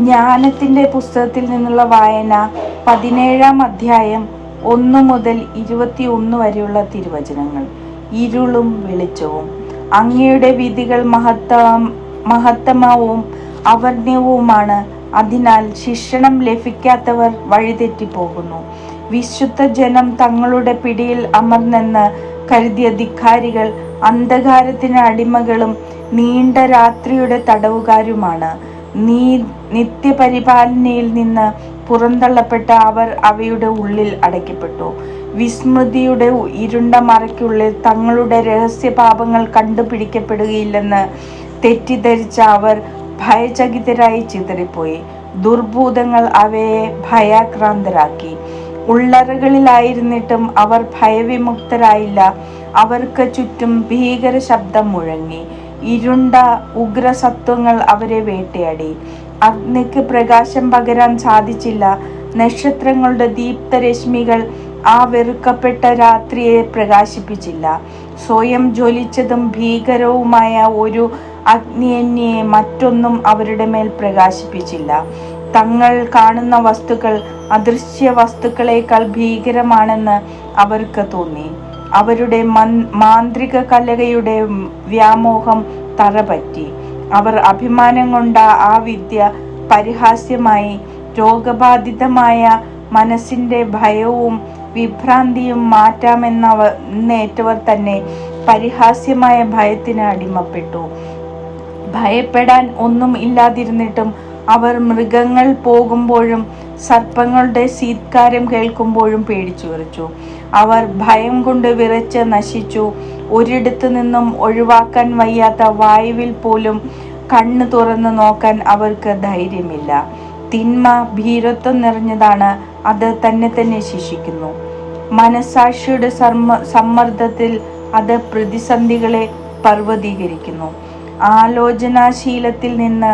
ജ്ഞാനത്തിന്റെ പുസ്തകത്തിൽ നിന്നുള്ള വായന പതിനേഴാം അധ്യായം ഒന്ന് മുതൽ ഇരുപത്തി ഒന്ന് വരെയുള്ള തിരുവചനങ്ങൾ. ഇരുളും വെളിച്ചവും. അങ്ങയുടെ വിധികൾ മഹത്ത മഹത്തമവും അവർണ്യവുമാണ് അതിനാൽ ശിക്ഷണം ലഭിക്കാത്തവർ വഴിതെറ്റിപ്പോകുന്നു. വിശുദ്ധ ജനം തങ്ങളുടെ പിടിയിൽ അമർന്നെന്ന് കരുതിയ ധിക്കാരികൾ അന്ധകാരത്തിന് അടിമകളും നീണ്ട രാത്രിയുടെ തടവുകാരുമാണ്. നീ നിത്യപരിപാലനയിൽ നിന്ന് പുറന്തള്ളപ്പെട്ട അവർ അവയുടെ ഉള്ളിൽ അടയ്ക്കപ്പെട്ടു. വിസ്മൃതിയുടെ ഇരുണ്ട മറയ്ക്കുള്ളിൽ തങ്ങളുടെ രഹസ്യപാപങ്ങൾ കണ്ടുപിടിക്കപ്പെടുകയില്ലെന്ന് തെറ്റിദ്ധരിച്ച അവർ ഭയചകിതരായി ചിതറിപ്പോയി. ദുർഭൂതങ്ങൾ അവയെ ഭയാക്രാന്തരാക്കി. ഉള്ളറകളിലായിരുന്നിട്ടും അവർ ഭയവിമുക്തരായില്ല. അവർക്ക് ചുറ്റും ഭീകര ശബ്ദം മുഴങ്ങി. ഇരുണ്ട ഉഗ്രസത്വങ്ങൾ അവരെ വേട്ടയാടി. അഗ്നിക്ക് പ്രകാശം പകരാൻ സാധിച്ചില്ല. നക്ഷത്രങ്ങളുടെ ദീപ്തരശ്മികൾ ആ വെറുക്കപ്പെട്ട രാത്രിയെ പ്രകാശിപ്പിച്ചില്ല. സ്വയം ജ്വലിച്ചതും ഭീകരവുമായ ഒരു അഗ്നിയന്യെ മറ്റൊന്നും അവരുടെ മേൽ പ്രകാശിപ്പിച്ചില്ല. തങ്ങൾ കാണുന്ന വസ്തുക്കൾ അദൃശ്യ വസ്തുക്കളേക്കാൾ ഭീകരമാണെന്ന് അവർക്ക് തോന്നി. അവരുടെ മാന്ത്രിക കലകയുടെ വ്യാമോഹം തറപറ്റി. അവർ അഭിമാനം കൊണ്ട ആ വിദ്യ പരിഹാസ്യമായി. രോഗബാധിതമായ മനസ്സിന്റെ ഭയവും വിഭ്രാന്തിയും മാറ്റാമെന്നേറ്റവർ തന്നെ പരിഹാസ്യമായ ഭയത്തിന് അടിമപ്പെട്ടു. ഭയപ്പെടാൻ ഒന്നും ഇല്ലാതിരുന്നിട്ടും അവർ മൃഗങ്ങൾ പോകുമ്പോഴും സർപ്പങ്ങളുടെ സീത്കാരം കേൾക്കുമ്പോഴും പേടിച്ചു വിറച്ചു അവർ ഭയം കൊണ്ട് വിറച്ച് നശിച്ചു. ഒരിടത്തു നിന്നും ഒഴിവാക്കാൻ വയ്യാത്ത വായുവിൽ പോലും കണ്ണ് തുറന്നു നോക്കാൻ അവർക്ക് ധൈര്യമില്ല. തിന്മ ഭീരത്വം നിറഞ്ഞതാണ് അത് തന്നെ തന്നെ ശിക്ഷിക്കുന്നു. മനസാക്ഷിയുടെ സമ്മർദ്ദത്തിൽ അത് പ്രതിസന്ധികളെ പർവതീകരിക്കുന്നു. ആലോചനാശീലത്തിൽ നിന്ന്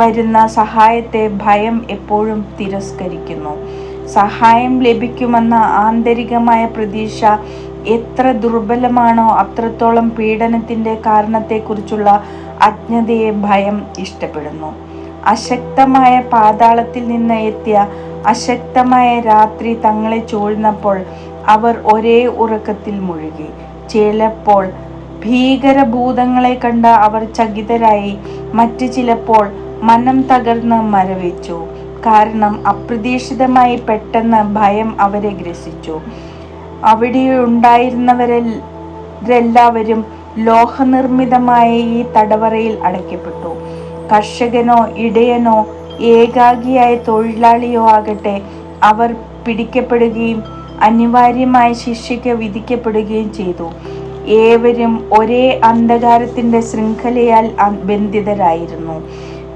വരുന്ന സഹായത്തെ ഭയം എപ്പോഴും തിരസ്കരിക്കുന്നു. സഹായം ലഭിക്കുമെന്ന ആന്തരികമായ പ്രതീക്ഷ എത്ര ദുർബലമാണോ അത്രത്തോളം പീഡനത്തിന്റെ കാരണത്തെക്കുറിച്ചുള്ള അജ്ഞതയെ ഭയം ഇഷ്ടപ്പെടുന്നു. അശക്തമായ പാതാളത്തിൽ നിന്ന് എത്തിയ അശക്തമായ രാത്രി തങ്ങളെ ചോഴ്ന്നപ്പോൾ അവർ ഒരേ ഉറക്കത്തിൽ മുഴുകി. ചിലപ്പോൾ ഭീകരഭൂതങ്ങളെ കണ്ട അവർ ചകിതരായി. മറ്റു ചിലപ്പോൾ മനം തകർന്ന് മരവിച്ചു. കാരണം അപ്രതീക്ഷിതമായി പെട്ടെന്ന് ഭയം അവരെ ഗ്രസിച്ചു. അവിടെ ഉണ്ടായിരുന്നവരെല്ലാവരും ലോഹനിർമ്മിതമായ ഈ തടവറയിൽ അടയ്ക്കപ്പെട്ടു. കർഷകനോ ഇടയനോ ഏകാഗിയായ തൊഴിലാളിയോ ആകട്ടെ അവർ പിടിക്കപ്പെടുകയും അനിവാര്യമായ ശിക്ഷയ്ക്ക് വിധിക്കപ്പെടുകയും ചെയ്തു. ഏവരും ഒരേ അന്ധകാരത്തിന്റെ ശൃംഖലയാൽ ബന്ധിതരായിരുന്നു.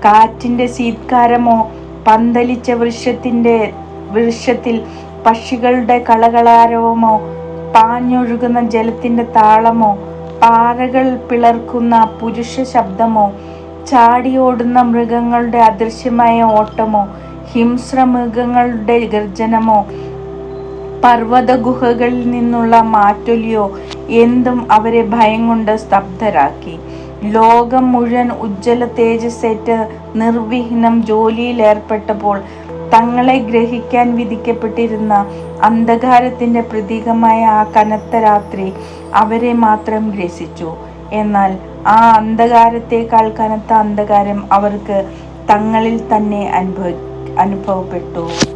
കാറ്റിന്റെ സീത്കാരമോ പന്തലിച്ച വൃക്ഷത്തിന്റെ വൃക്ഷത്തിൽ പക്ഷികളുടെ കളകളാരവമോ? പാഞ്ഞൊഴുകുന്ന ജലത്തിന്റെ താളമോ? പാറകൾ പിളർക്കുന്ന പുരുഷ ശബ്ദമോ? ചാടിയോടുന്ന മൃഗങ്ങളുടെ അദൃശ്യമായ ഓട്ടമോ? ഹിംസ്ര മൃഗങ്ങളുടെ ഗർജനമോ? പർവത ഗുഹകളിൽ നിന്നുള്ള മാറ്റൊലിയോ എന്തും അവരെ ഭയം കൊണ്ട് സ്തബ്ധരാക്കി. ലോകം മുഴുവൻ ഉജ്ജ്വല തേജസ്സേറ്റ് നിർവിഹ്നം ജോലിയിൽ ഏർപ്പെട്ടപ്പോൾ തങ്ങളെ ഗ്രഹിക്കാൻ വിധിക്കപ്പെട്ടിരുന്ന അന്ധകാരത്തിന്റെ പ്രതീകമായ ആ കനത്ത രാത്രി അവരെ മാത്രം ഗ്രസിച്ചു. എന്നാൽ ആ അന്ധകാരത്തേക്കാൾ കനത്ത അന്ധകാരം അവർക്ക് തങ്ങളിൽ തന്നെ അനുഭവ അനുഭവപ്പെട്ടു.